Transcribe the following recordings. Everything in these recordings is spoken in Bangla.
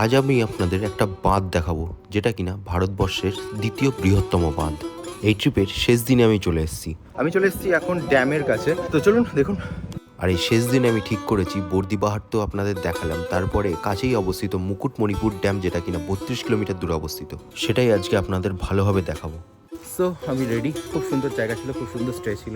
আজ আমি আপনাদের একটা বাঁধ দেখাবো যেটা কিনা ভারতবর্ষের দ্বিতীয় বৃহত্তম বাঁধ। এই ট্রিপের শেষ দিনে আমি চলে এসেছি। আমি চলে এসেছি এখন ড্যামের কাছে। তো চলুন দেখুন। আর এই শেষ দিনে আমি ঠিক করেছি বর্দি পাহাড় তো আপনাদের দেখালাম। তারপরে কাছেই অবস্থিত মুকুটমণিপুর ড্যাম যেটা কিনা বত্রিশ কিলোমিটার দূরে অবস্থিত। সেটাই আজকে আপনাদের ভালোভাবে দেখাবো। সো আমি রেডি খুব সুন্দর জায়গা ছিল খুব সুন্দর স্টে ছিল।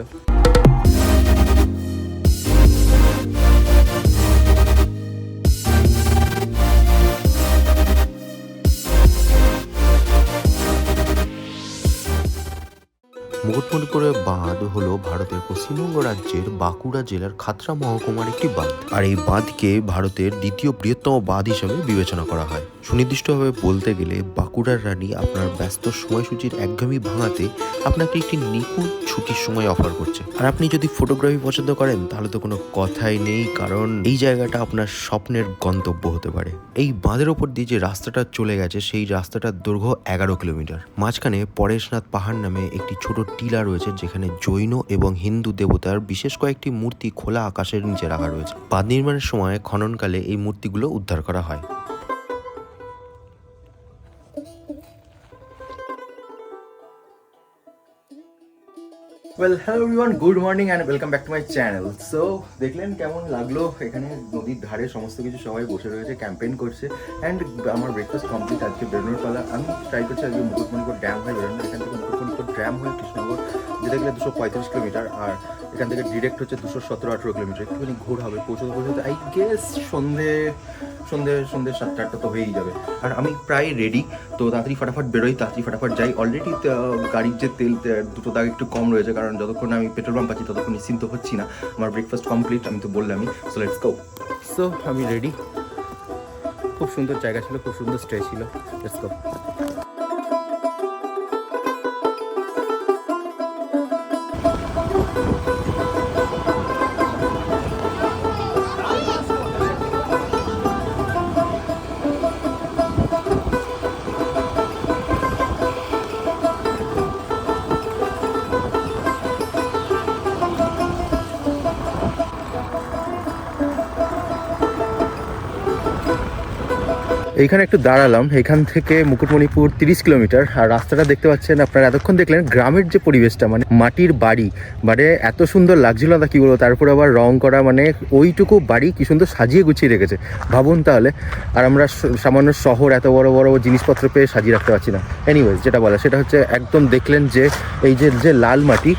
মুকুটমণিপুরের বাঁধ হলো ভারতের পশ্চিমবঙ্গ রাজ্যের বাঁকুড়া জেলার খাতরা মহকুমার একটি বাঁধ। আর এই বাঁধকে ভারতের দ্বিতীয় বৃহত্তম বাঁধ হিসেবে বিবেচনা করা হয়। সুনির্দিষ্টভাবে বলতে গেলে বাঁকুড়ার রানী আপনার ব্যস্ত সময়সূচির একঘেয়েমি ভাঙাতে আপনাকে একটি নিখুঁত ছুটির সময় অফার করছে। আর আপনি যদি ফটোগ্রাফি পছন্দ করেন, তাহলে তো কোনো কথাই নেই, কারণ এই জায়গাটা আপনার স্বপ্নের গন্তব্য হতে পারে। এই বাঁধের ওপর দিয়ে যে রাস্তাটা চলে গেছে, সেই রাস্তাটার দৈর্ঘ্য এগারো কিলোমিটার। মাঝখানে পরেশনাথ পাহাড় নামে একটি ছোট টিলা রয়েছে, যেখানে জৈন এবং হিন্দু দেবতার বিশেষ কয়েকটি মূর্তি খোলা আকাশের নিচে রাখা রয়েছে। বাঁধ নির্মাণের সময় খননকালে এই মূর্তিগুলো উদ্ধার করা হয়। Well hello everyone good morning and welcome back to my channel so দেখলেন কেমন লাগল? এখানে নদীর ধারে সমস্ত কিছু সবাই বসে রয়েছে ক্যাম্পেইন করছে অ্যান্ড আমার ব্রেকফাস্ট কমপ্লিট আজকে বেরোনোর পালা আমি ট্রাই করছি আজকে মুকুটমণিপুর ড্যাম হয়ে বেরোনো এখান থেকে মুকুটমণিপুর ড্যাম হয়ে কৃষ্ণনগর, যেটা গেলে দুশো পঁয়ত্রিশ কিলোমিটার। আর এখান থেকে ডিরেক্ট হচ্ছে দুশো সতেরো আঠেরো কিলোমিটার একটুখানি ঘোর হবে পৌঁছতে পৌঁছতে আই গেস সন্ধে সন্ধে সন্ধে সাতটা আটটা তো হয়েই যাবে। আর আমি প্রায় রেডি তো তাড়াতাড়ি ফাটাফাট বেরোই, তাড়াতাড়ি ফাটাফাট যাই। অলরেডি গাড়ির যে তেল দুটো দাগ একটু কম রয়েছে, কারণ যতক্ষণ আমি পেট্রোল পাম্প পাচ্ছি ততক্ষণ নিশ্চিন্ত হচ্ছি না। আমার ব্রেকফাস্ট কমপ্লিট আমি তো বললামই। সো লেটস গো সো আমি রেডি খুব সুন্দর জায়গা ছিল, খুব সুন্দর স্টে ছিল। লেটস গো এইখানে একটু দাঁড়ালাম এখান থেকে মুকুটমণিপুর তিরিশ কিলোমিটার। আর রাস্তাটা দেখতে পাচ্ছেন আপনারা এতক্ষণ দেখলেন গ্রামের যে পরিবেশটা মানে মাটির বাড়ি মানে এত সুন্দর লাগছিল না কি বলব, তারপর আবার রং করা মানে ওইটুকু বাড়ি কি সুন্দর সাজিয়ে গুছিয়ে রেখেছে। ভাবুন তাহলে, আর আমরা সামান্য শহর, এত বড় বড় জিনিসপত্র পেয়ে সাজিয়ে রাখতে পারছি না। এনিওয়েজ যেটা বলা, সেটা হচ্ছে একদম দেখলেন যে, এই যে যে লাল মাটি,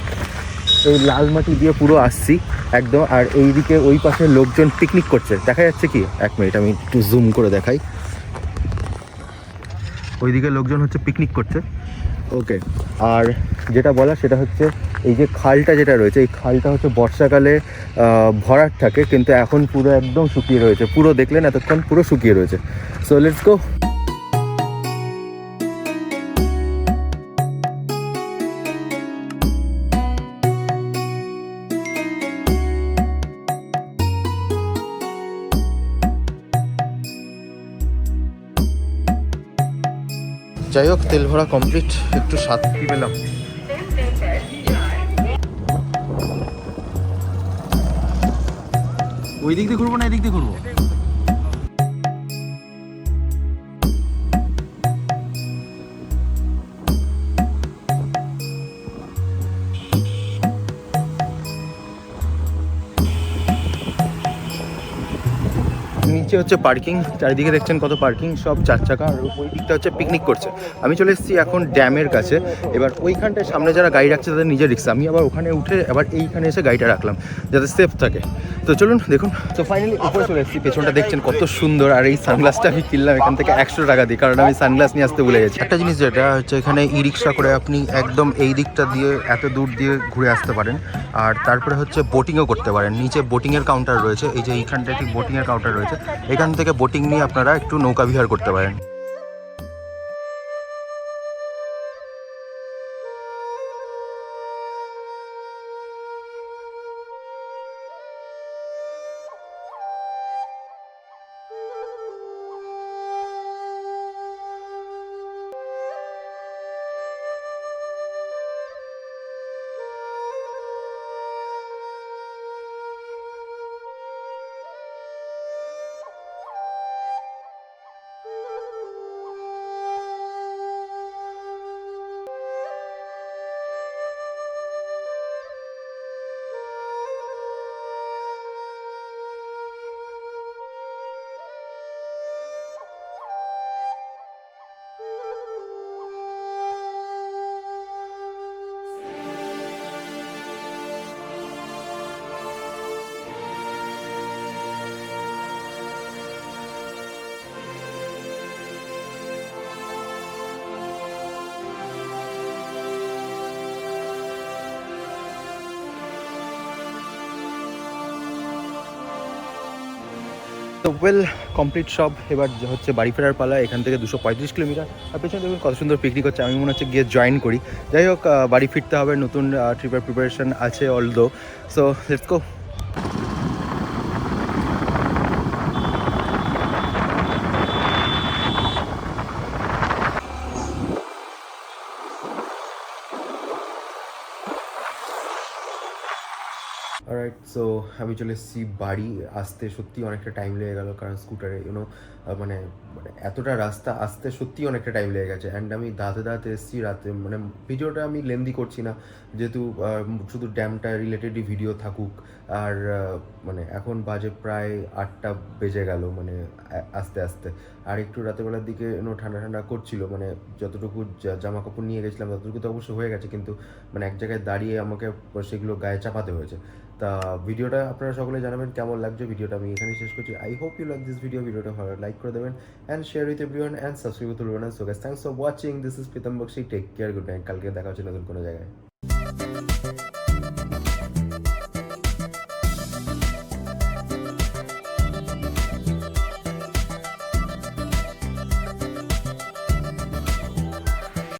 এই লাল মাটি দিয়ে পুরো আসছি একদম। আর এইদিকে ওই পাশে লোকজন পিকনিক করছে। দেখা যাচ্ছে কি? এক মিনিট আমি একটু জুম করে দেখাই। ওইদিকে লোকজন হচ্ছে পিকনিক করছে। ওকে আর যেটা বলা সেটা হচ্ছে এই যে খালটা যেটা রয়েছে, এই খালটা হচ্ছে বর্ষাকালে ভরাট থাকে, কিন্তু এখন পুরো একদম শুকিয়ে রয়েছে। পুরো দেখলেন এতক্ষণ পুরো শুকিয়ে রয়েছে। সো লেটস গো যাই হোক, তেল ভরা কমপ্লিট একটু স্বাদ পেলাম? ওই দিক দিয়ে ঘুরবো না এদিক দিয়ে ঘুরবো? নিচে হচ্ছে পার্কিং চারিদিকে দেখছেন কত পার্কিং সব চার চাকা, আর ওই দিকটা হচ্ছে পিকনিক করছে। আমি চলে এসেছি এখন ড্যামের কাছে। এবার ওইখানটায় সামনে যারা গাড়ি রাখছে তাদের নিজের রিক্সা আমি আবার ওখানে উঠে আবার এইখানে এসে গাড়িটা রাখলাম, যাতে সেফ থাকে। তো চলুন, দেখুন। তো ফাইনালি উপরে চলে এসেছি, পেছনটা দেখছেন কত সুন্দর। আর এই সানগ্লাসটা আমি কিনলাম এখান থেকে একশো টাকা দিই কারণ আমি সানগ্লাস নিয়ে আসতে ভুলে গেছি। একটা জিনিস যেটা হচ্ছে এখানে ই রিক্সা করে আপনি একদম এই দিকটা দিয়ে এত দূর দিয়ে ঘুরে আসতে পারেন। আর তারপরে হচ্ছে বোটিংও করতে পারেন। নিচে বোটিংয়ের কাউন্টার রয়েছে। এই যে এইখানটা একটি বোটিংয়ের কাউন্টার রয়েছে। এখান থেকে বোটিং নিয়ে আপনারা একটু নৌকা বিহার করতে পারেন। তো ওয়েল কমপ্লিট সব এবার হচ্ছে বাড়ি ফেরার পালা, এখান থেকে দুশো পঁয়ত্রিশ কিলোমিটার। আর পেছনে দেখুন কত সুন্দর পিকনিক হচ্ছে, আমি মনে হচ্ছে গিয়ে জয়েন করি। যাই হোক বাড়ি ফিরতে হবে, নতুন ট্রিপের প্রিপারেশান আছে although so let's go so আমি চলে এসেছি বাড়ি। আসতে সত্যি অনেকটা টাইম লেগে গেল, কারণ স্কুটারে ইউনো মানে মানে এতটা রাস্তা আসতে সত্যি অনেকটা টাইম লেগে গেছে। অ্যান্ড আমি দাঁতে দাঁতে এসেছি রাতে মানে ভিডিওটা আমি লেন্দি করছি না। যেহেতু শুধু ড্যামটা রিলেটেডই ভিডিও থাকুক। আর মানে এখন বাজে প্রায় আটটা বেজে গেল মানে আস্তে আস্তে। আর একটু রাতেবেলার দিকে ইউনো ঠান্ডা ঠান্ডা করছিল মানে যতটুকু জামা কাপড় নিয়ে গেছিলাম, ততটুকু তো অবশ্যই হয়ে গেছে। কিন্তু মানে এক জায়গায় দাঁড়িয়ে আমাকে সেগুলো গায়ে চাপাতে হয়েছে। তা ভিডিওটা আপনারা সকলে জানাবেন কেমন লাগছে ভিডিওটা। আমি এখানে শেষ করছি। I hope you like this video ভিডিওটা ভালো লাইক করে দেবেন and share with everyone and subscribe করতে ভুলবেন so guys thanks for watching this is Pritam Baxi take care good night কালকে দেখা হচ্ছে নতুন কোনো জায়গায়।